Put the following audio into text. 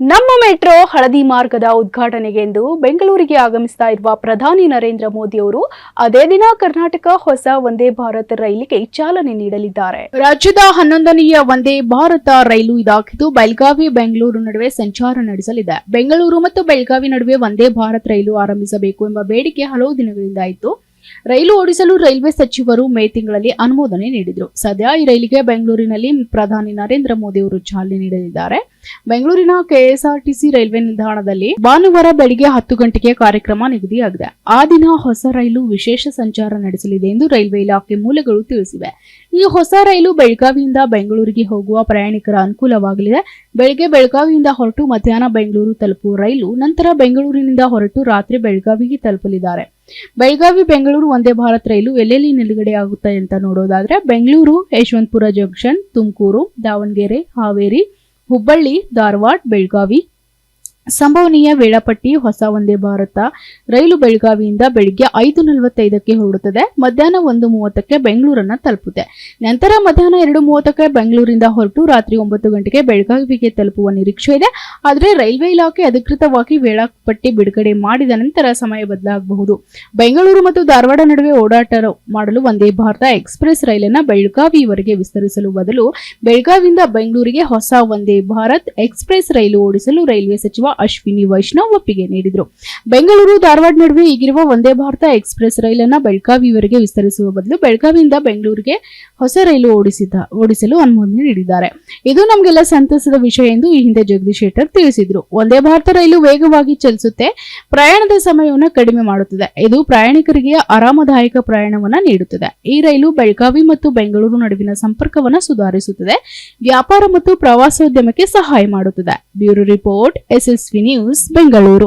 ನಮ್ಮ ಮೆಟ್ರೋ ಹಳದಿ ಮಾರ್ಗದ ಉದ್ಘಾಟನೆಗೆಂದು ಬೆಂಗಳೂರಿಗೆ ಆಗಮಿಸ್ತಾ ಇರುವ ಪ್ರಧಾನಿ ನರೇಂದ್ರ ಮೋದಿ ಅವರು ಅದೇ ದಿನ ಕರ್ನಾಟಕ ಹೊಸ ವಂದೇ ಭಾರತ್ ರೈಲಿಗೆ ಚಾಲನೆ ನೀಡಲಿದ್ದಾರೆ. ರಾಜ್ಯದ ಹನ್ನೊಂದನೆಯ ವಂದೇ ಭಾರತ ರೈಲು ಇದಾಗಿದ್ದು ಬೆಳಗಾವಿ ಬೆಂಗಳೂರು ನಡುವೆ ಸಂಚಾರ ನಡೆಸಲಿದೆ. ಬೆಂಗಳೂರು ಮತ್ತು ಬೆಳಗಾವಿ ನಡುವೆ ವಂದೇ ಭಾರತ್ ರೈಲು ಆರಂಭಿಸಬೇಕು ಎಂಬ ಬೇಡಿಕೆ ಹಲವು ದಿನಗಳಿಂದ ಇತ್ತು. ರೈಲು ಓಡಿಸಲು ರೈಲ್ವೆ ಸಚಿವರು ಮೇ ತಿಂಗಳಲ್ಲಿ ಅನುಮೋದನೆ ನೀಡಿದರು. ಸದ್ಯ ಈ ರೈಲಿಗೆ ಬೆಂಗಳೂರಿನಲ್ಲಿ ಪ್ರಧಾನಿ ನರೇಂದ್ರ ಮೋದಿ ಅವರು ಚಾಲನೆ ನೀಡಲಿದ್ದಾರೆ. ಬೆಂಗಳೂರಿನ ಕೆಎಸ್ಆರ್ಟಿಸಿ ರೈಲ್ವೆ ನಿಲ್ದಾಣದಲ್ಲಿ ಭಾನುವಾರ ಬೆಳಿಗ್ಗೆ ಹತ್ತು ಗಂಟೆಗೆ ಕಾರ್ಯಕ್ರಮ ನಿಗದಿಯಾಗಿದೆ. ಆ ದಿನ ಹೊಸ ರೈಲು ವಿಶೇಷ ಸಂಚಾರ ನಡೆಸಲಿದೆ ಎಂದು ರೈಲ್ವೆ ಇಲಾಖೆ ಮೂಲಗಳು ತಿಳಿಸಿವೆ. ಈ ಹೊಸ ರೈಲು ಬೆಳಗಾವಿಯಿಂದ ಬೆಂಗಳೂರಿಗೆ ಹೋಗುವ ಪ್ರಯಾಣಿಕರ ಅನುಕೂಲವಾಗಲಿದೆ. ಬೆಳಗ್ಗೆ ಬೆಳಗಾವಿಯಿಂದ ಹೊರಟು ಮಧ್ಯಾಹ್ನ ಬೆಂಗಳೂರು ತಲುಪುವ ರೈಲು, ನಂತರ ಬೆಂಗಳೂರಿನಿಂದ ಹೊರಟು ರಾತ್ರಿ ಬೆಳಗಾವಿಗೆ ತಲುಪಲಿದ್ದಾರೆ. ಬೆಳಗಾವಿ, ಬೆಂಗಳೂರು ಒಂದೇ ಭಾರತ್ ರೈಲು ಎಲ್ಲೆಲ್ಲಿ ನಿಲುಗಡೆ ಆಗುತ್ತೆ ಅಂತ ನೋಡೋದಾದ್ರೆ ಬೆಂಗಳೂರು, ಯಶವಂತಪುರ ಜಂಕ್ಷನ್, ತುಮಕೂರು, ದಾವಣಗೆರೆ, ಹಾವೇರಿ, ಹುಬ್ಬಳ್ಳಿ, ಧಾರವಾಡ, ಬೆಳಗಾವಿ ಸಂಭವನೀಯ ವೇಳಾಪಟ್ಟಿ ಹೊಸ ಒಂದೇ ಭಾರತ. ರೈಲು ಬೆಳಗಾವಿಯಿಂದ ಬೆಳಿಗ್ಗೆ ಐದು ನಲವತ್ತೈದಕ್ಕೆ ಹೊರಡುತ್ತದೆ. ಮಧ್ಯಾಹ್ನ ಒಂದು ಮೂವತ್ತಕ್ಕೆ ಬೆಂಗಳೂರನ್ನ ತಲುಪುತ್ತೆ. ನಂತರ ಮಧ್ಯಾಹ್ನ ಎರಡು ಮೂವತ್ತಕ್ಕೆ ಬೆಂಗಳೂರಿಂದ ಹೊರಟು ರಾತ್ರಿ ಒಂಬತ್ತು ಗಂಟೆಗೆ ಬೆಳಗಾವಿಗೆ ತಲುಪುವ ನಿರೀಕ್ಷೆ ಇದೆ. ಆದರೆ ರೈಲ್ವೆ ಇಲಾಖೆ ಅಧಿಕೃತವಾಗಿ ವೇಳಾಪಟ್ಟಿ ಬಿಡುಗಡೆ ಮಾಡಿದ ನಂತರ ಸಮಯ ಬದಲಾಗಬಹುದು. ಬೆಂಗಳೂರು ಮತ್ತು ಧಾರವಾಡ ನಡುವೆ ಓಡಾಟ ಮಾಡಲು ಒಂದೇ ಭಾರತ ಎಕ್ಸ್ಪ್ರೆಸ್ ರೈಲನ್ನು ಬೆಳಗಾವಿವರೆಗೆ ವಿಸ್ತರಿಸಲು ಬದಲು ಬೆಳಗಾವಿಯಿಂದ ಬೆಂಗಳೂರಿಗೆ ಹೊಸ ಒಂದೇ ಭಾರತ್ ಎಕ್ಸ್ಪ್ರೆಸ್ ರೈಲು ಓಡಿಸಲು ರೈಲ್ವೆ ಸಚಿವ ಅಶ್ವಿನಿ ವೈಷ್ಣವ್ ಒಪ್ಪಿಗೆ ನೀಡಿದರು. ಬೆಂಗಳೂರು ಧಾರವಾಡ ನಡುವೆ ಈಗಿರುವ ಒಂದೇ ಭಾರತ ಎಕ್ಸ್ಪ್ರೆಸ್ ರೈಲನ್ನ ಬೆಳಗಾವಿವರೆಗೆ ವಿಸ್ತರಿಸುವ ಬದಲು ಬೆಳಗಾವಿಯಿಂದ ಬೆಂಗಳೂರಿಗೆ ಹೊಸ ರೈಲು ಓಡಿಸಿದ, ಓಡಿಸಲು ಅನುಮೋದನೆ ನೀಡಿದ್ದಾರೆ. ಇದು ನಮಗೆಲ್ಲ ಸಂತಸದ ವಿಷಯ ಎಂದು ಈ ಹಿಂದೆ ಜಗದೀಶ್ ಶೆಟ್ಟರ್ ತಿಳಿಸಿದರು. ಒಂದೇ ಭಾರತ ರೈಲು ವೇಗವಾಗಿ ಚಲಿಸುತ್ತೆ, ಪ್ರಯಾಣದ ಸಮಯವನ್ನು ಕಡಿಮೆ ಮಾಡುತ್ತದೆ. ಇದು ಪ್ರಯಾಣಿಕರಿಗೆ ಆರಾಮದಾಯಕ ಪ್ರಯಾಣವನ್ನ ನೀಡುತ್ತದೆ. ಈ ರೈಲು ಬೆಳಗಾವಿ ಮತ್ತು ಬೆಂಗಳೂರು ನಡುವಿನ ಸಂಪರ್ಕವನ್ನು ಸುಧಾರಿಸುತ್ತದೆ, ವ್ಯಾಪಾರ ಮತ್ತು ಪ್ರವಾಸೋದ್ಯಮಕ್ಕೆ ಸಹಾಯ ಮಾಡುತ್ತದೆ. Bureau report SSV news Bengaluru.